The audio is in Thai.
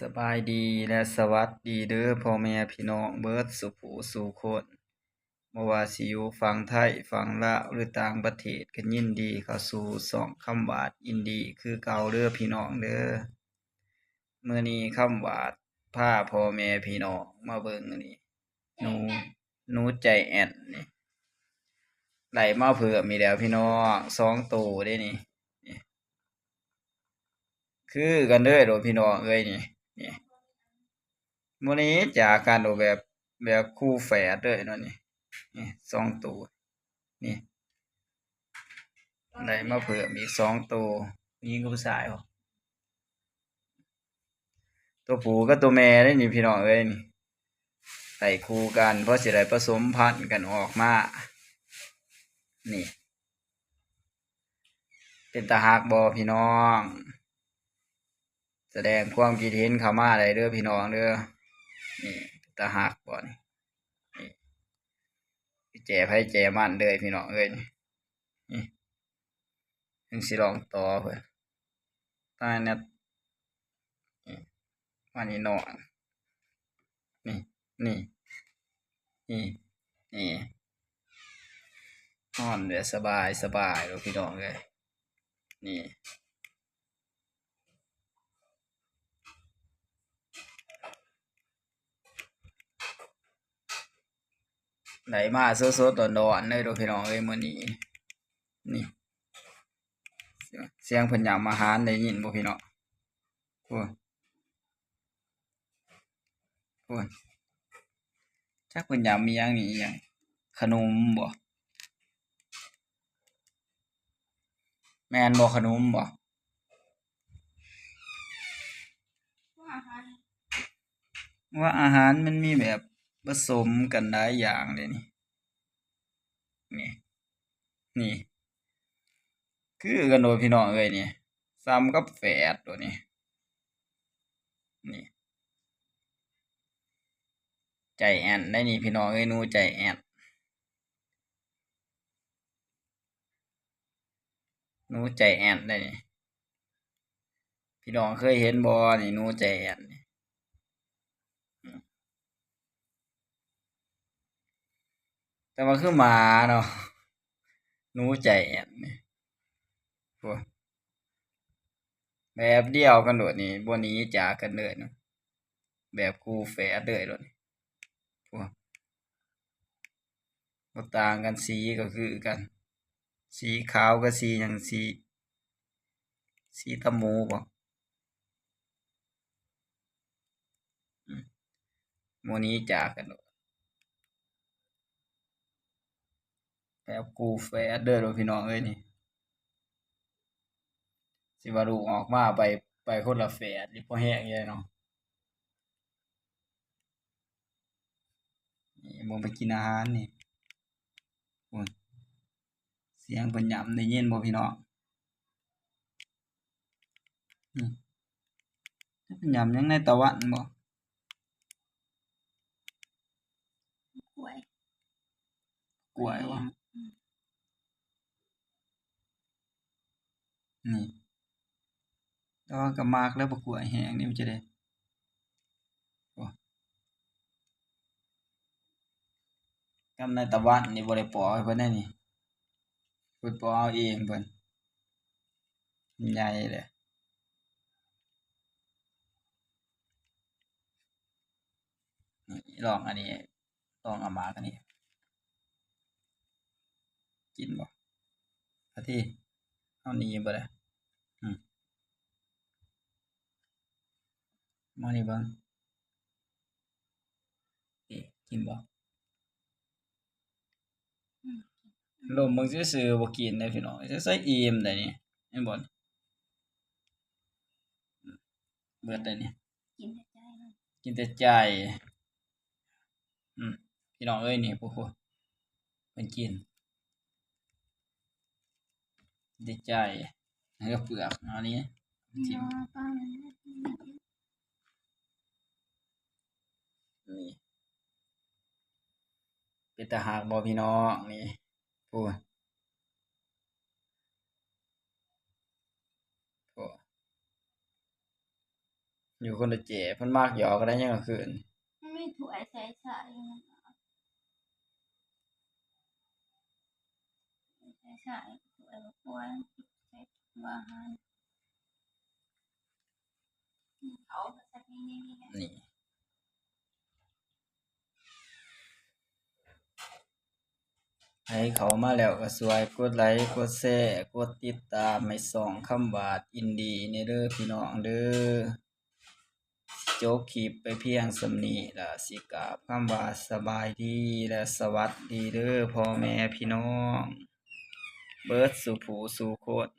สบายดีและสวัสดีเด้อพ่อแม่พี่น้องเบิร์ดสุผูสู่คนบ่ว่าสิอยู่ฝั่งไทยฝั่งลาวหรือต่างประเทศก็ยินดีเข้าสู่ช่องคำหวาดอินดีคือเก่าเด้อพี่น้องเด้อเมื้อนี้คำหวาดพาพ่อแม่พี่น้องมาเบิ่งนี่หนูหนูใจแอนนี่ได้มาเพิ่อมีแล้วพี่น้องสองตัวเด้นี่นี่คือกันเด้อโดพี่น้องเอ้ยนี่ โมนี้จากการออกแบบแบบคู่แฝดด้อเนาะนี่นี่สองตัวนี่ได้มาเพิ่มอีกสองตัวผู้หญิงกับผู้ชายตัวผู้กับตัวแม่เด้นี่พี่น้องเอ้ยนี่ใส่คู่กัน เพราะสิได้ผสมพันธุ์กันออกมา นี่ เป็นตาฮักบ่พี่น้อง แสดงความคิดเห็นเข้ามาได้เด้อพี่น้องเด้อ ตาหักบ่นี่นี่พี่แจไผแจมันเด้อพี่น้องเอ้ยนี่นี่ถึงสิลองต่อเพิ่นตายเนี่ยนี่มานี่นอนนี่นี่นี่นี่นอนแบบสบายสบายเด้อพี่น้องเอ้ยนี่ ไหลมาโซๆตอนดอนๆเลยเด้อพี่น้องเอ้ยมื้อนี้นี่ เสียงเสียงเพิ่นยามอาหารได้ยินบ่พี่น้องโอ้ยโอ้ยจักเพิ่นยามมีหยังนี่อิหยังขนมบ่แม่นบ่ขนมบ่ว่าอาหารมันมีแบบ ผสมกันหลายอย่างเลยนี่ นี่ นี่ คือกันโดยพี่น้องเอ้ยนี่ซ้ำกับแฝดตัวนี้ นี่ ใจแอนได้นี่พี่น้องเอ้ยนูใจแอนนูใจแอนได้นี่พี่น้องเคยเห็นบ่นี่นูใจแอนนี่อืม แต่ว่าคือหมาเนาะหนูใจแอนนี่โอ้ยแบบเดียวกันโดดนี่บ่หนีจากกันเลยเนาะแบบคู่แฝดเลยโดดนี่โอ้ยบ่ต่างกันสีก็คือกัน สีขาวกับสีหยังสี สีตะมูบ่อืมนีจากกันโดด แบบคู่แฝดเด้อโดดพี่น้องเอ้ยนี่ สิว่าลูกออกมาไปไปคนละแฝดนี่พอแห้งใหญ่เนาะนี่บ่ไปกินอาหารนี่โอ้ยเสียงเพิ่นหยำได้ยินบ่พี่น้องนี่เพิ่นหยำหยังในตะวันบ่กล้วยกล้วยบ่นี่ แต่ว่าก็มักแล้วบ่กวยแหงนี่มันจะได้กำในตะวันนี่บ่ได้ปอกให้เพิ่นนี่เพิ่นปอเอาเองเพิ่นใหญ่เลยลองอันนี้ลองเอามากันนี่กินบ่อาทิเอานี่บ่ได้อืม มานี่เบิ่งนี่กินบ่ลมเบิ่งซื่อๆบ่กินได้พี่น้องจะใส่อิ่มได้นี่เห็นบ่นี่เบิดได้นี่กินแต่ใจมันกินแต่ใจอืมพี่น้องเอ้ยนี่ผู้ผู้เพิ่นกินกินแต่ใจแล้วก็เปลือกเอานี้ทิ่มนอ นี่เป็นตาหากบ่พี่น้องนี่ผู้ผู้อยู่คนละเจเพิ่นมักหยอกกันได้ยังกคืนไม่ถ้วยใส่ใส่ใส่ใส่ถ้วยบ่ควรใส่ว่าอาหารเขาก็สักนี่นี่นี่ นี่ ให้เขามาแล้วก็สวยกดไลค์กดแชร์กดติดตามไม่ส่องคำบาทอินดีในเด้อพี่น้องเด้อสิจบคลิปไปเพียงสำนีและสิกาบคำว่าสบายดีและสวัสดีเด้อพ่อแม่พี่น้อง เบิร์ดสุภูสู่คน